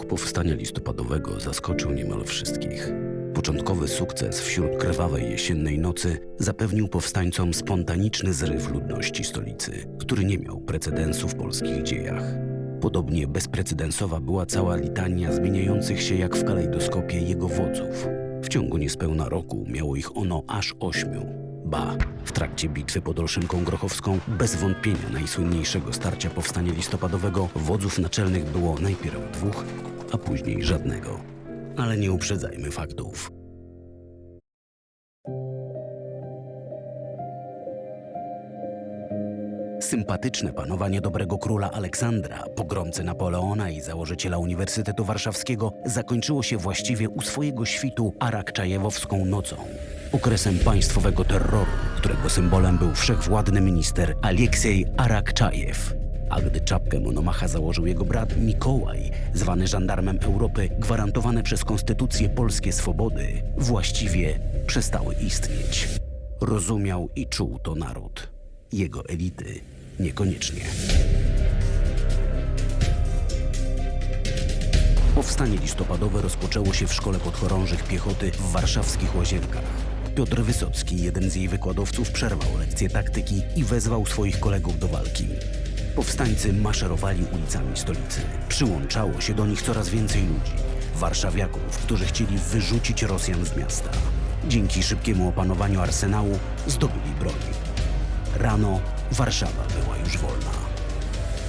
Wybuch powstania listopadowego zaskoczył niemal wszystkich. Początkowy sukces wśród krwawej jesiennej nocy zapewnił powstańcom spontaniczny zryw ludności stolicy, który nie miał precedensu w polskich dziejach. Podobnie bezprecedensowa była cała litania zmieniających się jak w kalejdoskopie jego wodzów. W ciągu niespełna roku miało ich ono aż ośmiu. Ba, w trakcie bitwy pod Olszynką Grochowską, bez wątpienia najsłynniejszego starcia powstania listopadowego, wodzów naczelnych było najpierw dwóch, a później żadnego. Ale nie uprzedzajmy faktów. Sympatyczne panowanie dobrego króla Aleksandra, pogromcy Napoleona i założyciela Uniwersytetu Warszawskiego zakończyło się właściwie u swojego świtu Arakczajewowską nocą. Okresem państwowego terroru, którego symbolem był wszechwładny minister Aleksiej Arakczajew. A gdy czapkę monomacha założył jego brat Mikołaj, zwany żandarmem Europy, gwarantowane przez konstytucję polskie swobody, właściwie przestały istnieć. Rozumiał i czuł to naród. Jego elity niekoniecznie. Powstanie listopadowe rozpoczęło się w Szkole Podchorążych Piechoty w warszawskich Łazienkach. Piotr Wysocki, jeden z jej wykładowców, przerwał lekcję taktyki i wezwał swoich kolegów do walki. Powstańcy maszerowali ulicami stolicy. Przyłączało się do nich coraz więcej ludzi. Warszawiaków, którzy chcieli wyrzucić Rosjan z miasta. Dzięki szybkiemu opanowaniu arsenału zdobyli broń. Rano Warszawa była już wolna.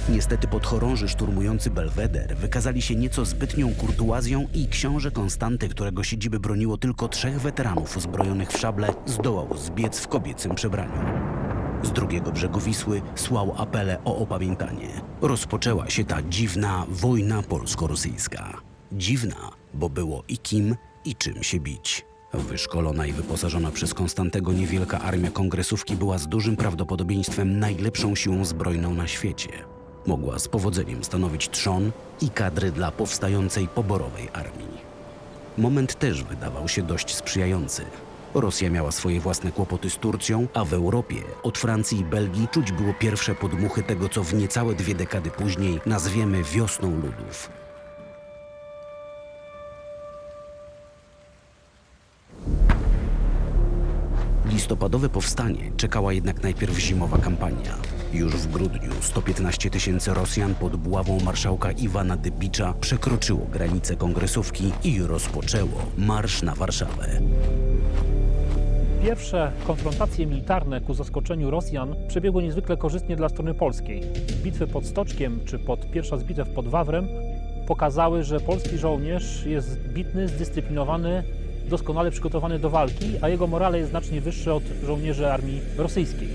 Niestety podchorąży szturmujący Belweder wykazali się nieco zbytnią kurtuazją i książę Konstanty, którego siedziby broniło tylko trzech weteranów uzbrojonych w szable, zdołał zbiec w kobiecym przebraniu. Z drugiego brzegu Wisły słał apele o opamiętanie. Rozpoczęła się ta dziwna wojna polsko-rosyjska. Dziwna, bo było i kim, i czym się bić. Wyszkolona i wyposażona przez Konstantego niewielka armia kongresówki była z dużym prawdopodobieństwem najlepszą siłą zbrojną na świecie. Mogła z powodzeniem stanowić trzon i kadry dla powstającej poborowej armii. Moment też wydawał się dość sprzyjający. Rosja miała swoje własne kłopoty z Turcją, a w Europie, od Francji i Belgii, czuć było pierwsze podmuchy tego, co w niecałe dwie dekady później nazwiemy wiosną ludów. Listopadowe powstanie czekała jednak najpierw zimowa kampania. Już w grudniu 115 tysięcy Rosjan pod buławą marszałka Iwana Dybicza przekroczyło granice kongresówki i rozpoczęło marsz na Warszawę. Pierwsze konfrontacje militarne ku zaskoczeniu Rosjan przebiegły niezwykle korzystnie dla strony polskiej. Bitwy pod Stoczkiem czy pod pierwsza z bitew pod Wawrem pokazały, że polski żołnierz jest zbitny, zdyscyplinowany, doskonale przygotowany do walki, a jego morale jest znacznie wyższy od żołnierzy armii rosyjskiej.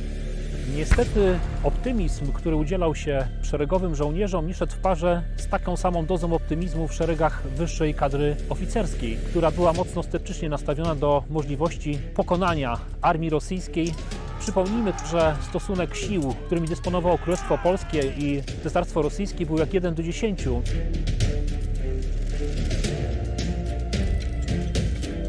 Niestety optymizm, który udzielał się szeregowym żołnierzom, nie szedł w parze z taką samą dozą optymizmu w szeregach wyższej kadry oficerskiej, która była mocno sceptycznie nastawiona do możliwości pokonania armii rosyjskiej. Przypomnijmy, że stosunek sił, którymi dysponowało Królestwo Polskie i Cesarstwo Rosyjskie był jak 1 do 10.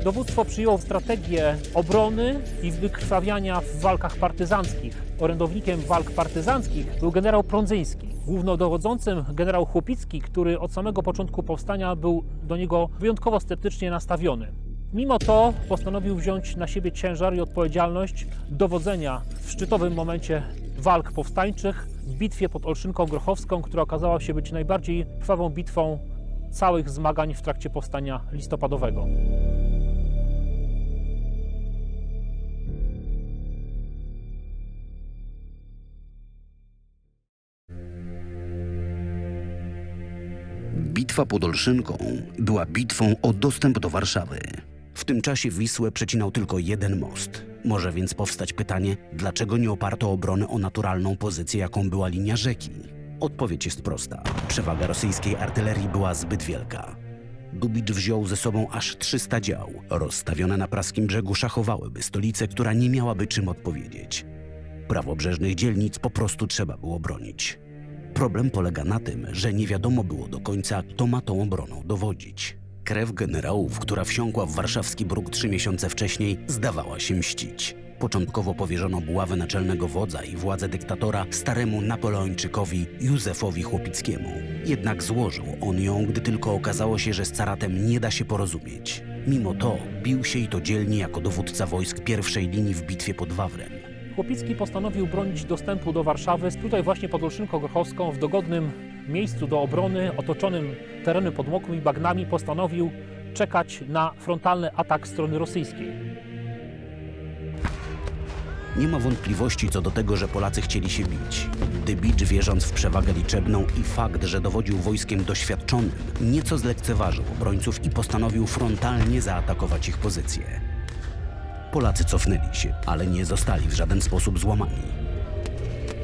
Dowództwo przyjęło strategię obrony i wykrwawiania w walkach partyzanckich. Orędownikiem walk partyzanckich był generał Prądzyński. Głównodowodzącym generał Chłopicki, który od samego początku powstania był do niego wyjątkowo sceptycznie nastawiony. Mimo to postanowił wziąć na siebie ciężar i odpowiedzialność dowodzenia w szczytowym momencie walk powstańczych w bitwie pod Olszynką Grochowską, która okazała się być najbardziej krwawą bitwą całych zmagań w trakcie powstania listopadowego. Bitwa pod Olszynką była bitwą o dostęp do Warszawy. W tym czasie Wisłę przecinał tylko jeden most. Może więc powstać pytanie, dlaczego nie oparto obrony o naturalną pozycję, jaką była linia rzeki? Odpowiedź jest prosta. Przewaga rosyjskiej artylerii była zbyt wielka. Dubicz wziął ze sobą aż 300 dział. Rozstawione na praskim brzegu szachowałyby stolicę, która nie miałaby czym odpowiedzieć. Prawobrzeżnych dzielnic po prostu trzeba było bronić. Problem polega na tym, że nie wiadomo było do końca, kto ma tą obroną dowodzić. Krew generałów, która wsiąkła w warszawski bruk trzy miesiące wcześniej, zdawała się mścić. Początkowo powierzono buławę naczelnego wodza i władzę dyktatora staremu Napoleończykowi Józefowi Chłopickiemu. Jednak złożył on ją, gdy tylko okazało się, że z caratem nie da się porozumieć. Mimo to bił się i to dzielnie jako dowódca wojsk pierwszej linii w bitwie pod Wawrem. Chłopicki postanowił bronić dostępu do Warszawy, tutaj właśnie pod Olszynką Grochowską, w dogodnym miejscu do obrony, otoczonym terenem podmokłym i bagnami, postanowił czekać na frontalny atak strony rosyjskiej. Nie ma wątpliwości co do tego, że Polacy chcieli się bić. Dybicz, wierząc w przewagę liczebną i fakt, że dowodził wojskiem doświadczonym, nieco zlekceważył obrońców i postanowił frontalnie zaatakować ich pozycje. Polacy cofnęli się, ale nie zostali w żaden sposób złamani.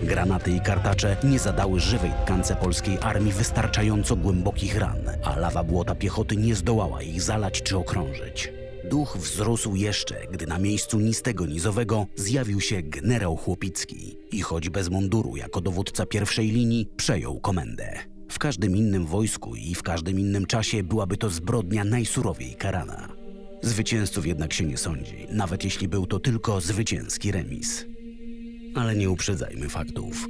Granaty i kartacze nie zadały żywej tkance polskiej armii wystarczająco głębokich ran, a lawa błota piechoty nie zdołała ich zalać czy okrążyć. Duch wzrósł jeszcze, gdy na miejscu nistego nizowego zjawił się generał Chłopicki i choć bez munduru jako dowódca pierwszej linii przejął komendę. W każdym innym wojsku i w każdym innym czasie byłaby to zbrodnia najsurowiej karana. Zwycięzców jednak się nie sądzi, nawet jeśli był to tylko zwycięski remis. Ale nie uprzedzajmy faktów.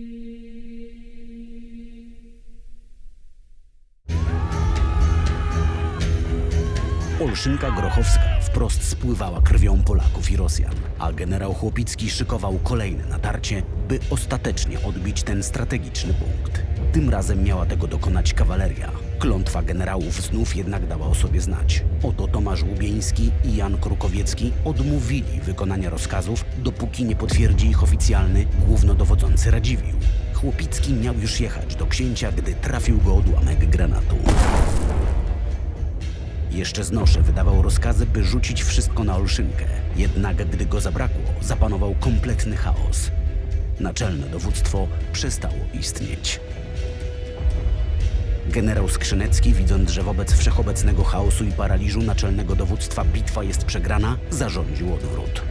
Olszynka Grochowska wprost spływała krwią Polaków i Rosjan, a generał Chłopicki szykował kolejne natarcie, by ostatecznie odbić ten strategiczny punkt. Tym razem miała tego dokonać kawaleria. Klątwa generałów znów jednak dała o sobie znać. Oto Tomasz Łubieński i Jan Krukowiecki odmówili wykonania rozkazów, dopóki nie potwierdzi ich oficjalny głównodowodzący Radziwiłł. Chłopicki miał już jechać do księcia, gdy trafił go odłamek granatu. Jeszcze z nosze wydawał rozkazy, by rzucić wszystko na Olszynkę. Jednak gdy go zabrakło, zapanował kompletny chaos. Naczelne dowództwo przestało istnieć. Generał Skrzynecki, widząc, że wobec wszechobecnego chaosu i paraliżu naczelnego dowództwa bitwa jest przegrana, zarządził odwrót.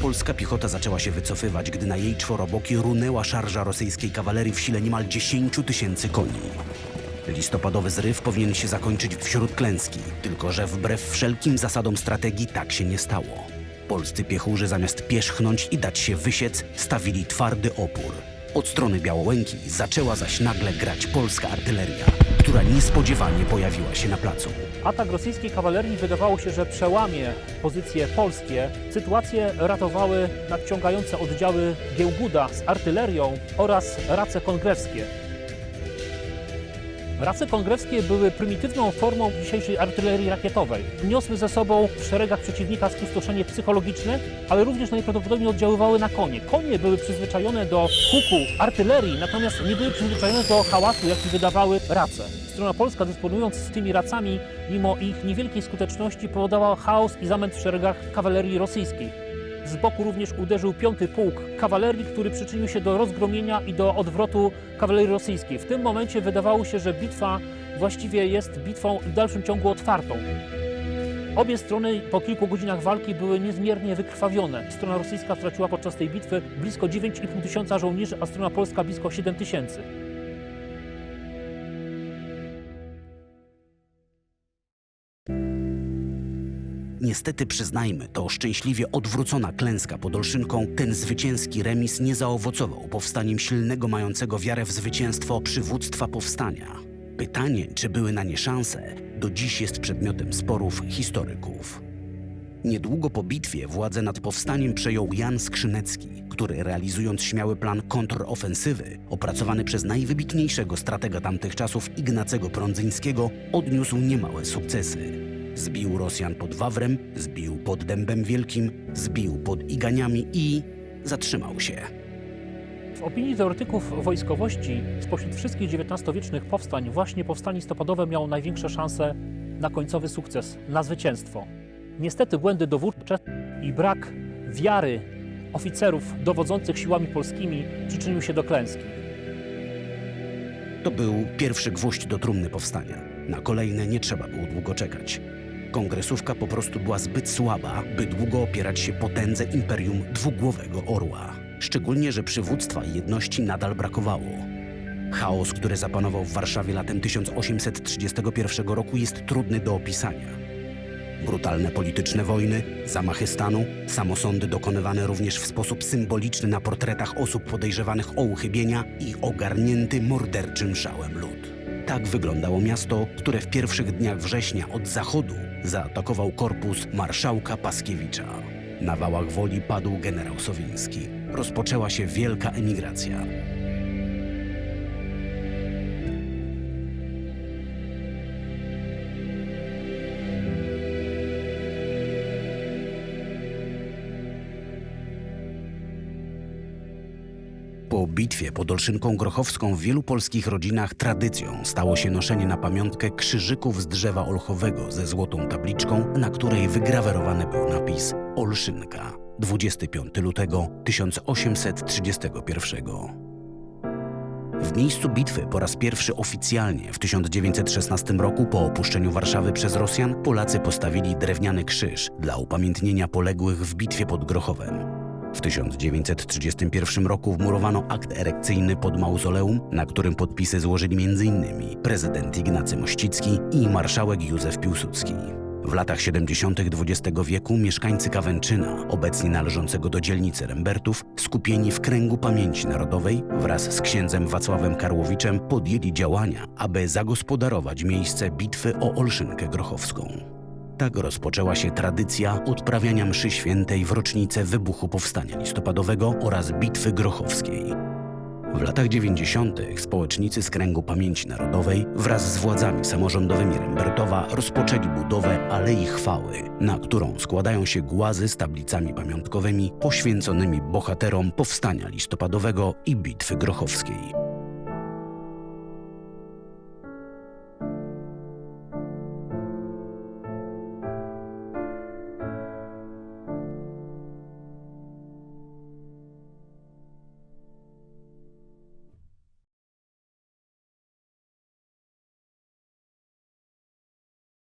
Polska piechota zaczęła się wycofywać, gdy na jej czworoboki runęła szarża rosyjskiej kawalerii w sile niemal 10 tysięcy koni. Listopadowy zryw powinien się zakończyć wśród klęski, tylko że wbrew wszelkim zasadom strategii tak się nie stało. Polscy piechurzy zamiast pierzchnąć i dać się wysiec, stawili twardy opór. Od strony Białołęki zaczęła zaś nagle grać polska artyleria, która niespodziewanie pojawiła się na placu. Atak rosyjskiej kawalerii wydawało się, że przełamie pozycje polskie. Sytuację ratowały nadciągające oddziały Giełguda z artylerią oraz race kongrewskie. Race kongrewskie były prymitywną formą dzisiejszej artylerii rakietowej. Niosły ze sobą w szeregach przeciwnika spustoszenie psychologiczne, ale również najprawdopodobniej oddziaływały na konie. Konie były przyzwyczajone do huku artylerii, natomiast nie były przyzwyczajone do hałasu, jaki wydawały race. Strona polska, dysponując tymi racami, mimo ich niewielkiej skuteczności, powodowała chaos i zamęt w szeregach kawalerii rosyjskiej. Z boku również uderzył piąty pułk kawalerii, który przyczynił się do rozgromienia i do odwrotu kawalerii rosyjskiej. W tym momencie wydawało się, że bitwa właściwie jest bitwą w dalszym ciągu otwartą. Obie strony po kilku godzinach walki były niezmiernie wykrwawione. Strona rosyjska straciła podczas tej bitwy blisko 9,5 tysiąca żołnierzy, a strona polska blisko 7 tysięcy. Niestety przyznajmy, to szczęśliwie odwrócona klęska pod Olszynką, ten zwycięski remis nie zaowocował powstaniem silnego, mającego wiarę w zwycięstwo przywództwa powstania. Pytanie, czy były na nie szanse, do dziś jest przedmiotem sporów historyków. Niedługo po bitwie władzę nad powstaniem przejął Jan Skrzynecki, który realizując śmiały plan kontrofensywy, opracowany przez najwybitniejszego stratega tamtych czasów Ignacego Prądzyńskiego, odniósł niemałe sukcesy. Zbił Rosjan pod Wawrem, zbił pod Dębem Wielkim, zbił pod Iganiami i zatrzymał się. W opinii teoretyków wojskowości, spośród wszystkich XIX-wiecznych powstań, właśnie powstanie listopadowe miało największe szanse na końcowy sukces, na zwycięstwo. Niestety błędy dowódcze i brak wiary oficerów dowodzących siłami polskimi przyczynił się do klęski. To był pierwszy gwóźdź do trumny powstania. Na kolejne nie trzeba było długo czekać. Kongresówka po prostu była zbyt słaba, by długo opierać się potędze imperium dwugłowego orła. Szczególnie, że przywództwa i jedności nadal brakowało. Chaos, który zapanował w Warszawie latem 1831 roku jest trudny do opisania. Brutalne polityczne wojny, zamachy stanu, samosądy dokonywane również w sposób symboliczny na portretach osób podejrzewanych o uchybienia i ogarnięty morderczym szałem lud. Tak wyglądało miasto, które w pierwszych dniach września od zachodu zaatakował korpus marszałka Paskiewicza. Na wałach woli padł generał Sowiński. Rozpoczęła się wielka emigracja. Bitwie pod Olszynką Grochowską w wielu polskich rodzinach tradycją stało się noszenie na pamiątkę krzyżyków z drzewa olchowego ze złotą tabliczką, na której wygrawerowany był napis Olszynka 25 lutego 1831. W miejscu bitwy po raz pierwszy oficjalnie w 1916 roku po opuszczeniu Warszawy przez Rosjan Polacy postawili drewniany krzyż dla upamiętnienia poległych w bitwie pod Grochowem. W 1931 roku wmurowano akt erekcyjny pod mauzoleum, na którym podpisy złożyli m.in. prezydent Ignacy Mościcki i marszałek Józef Piłsudski. W latach 70. XX wieku mieszkańcy Kawęczyna, obecnie należącego do dzielnicy Rembertów, skupieni w kręgu pamięci narodowej wraz z księdzem Wacławem Karłowiczem podjęli działania, aby zagospodarować miejsce bitwy o Olszynkę Grochowską. Tak rozpoczęła się tradycja odprawiania mszy świętej w rocznicę wybuchu Powstania Listopadowego oraz Bitwy Grochowskiej. W latach 90. społecznicy z kręgu pamięci narodowej wraz z władzami samorządowymi Rembertowa rozpoczęli budowę Alei Chwały, na którą składają się głazy z tablicami pamiątkowymi poświęconymi bohaterom Powstania Listopadowego i Bitwy Grochowskiej.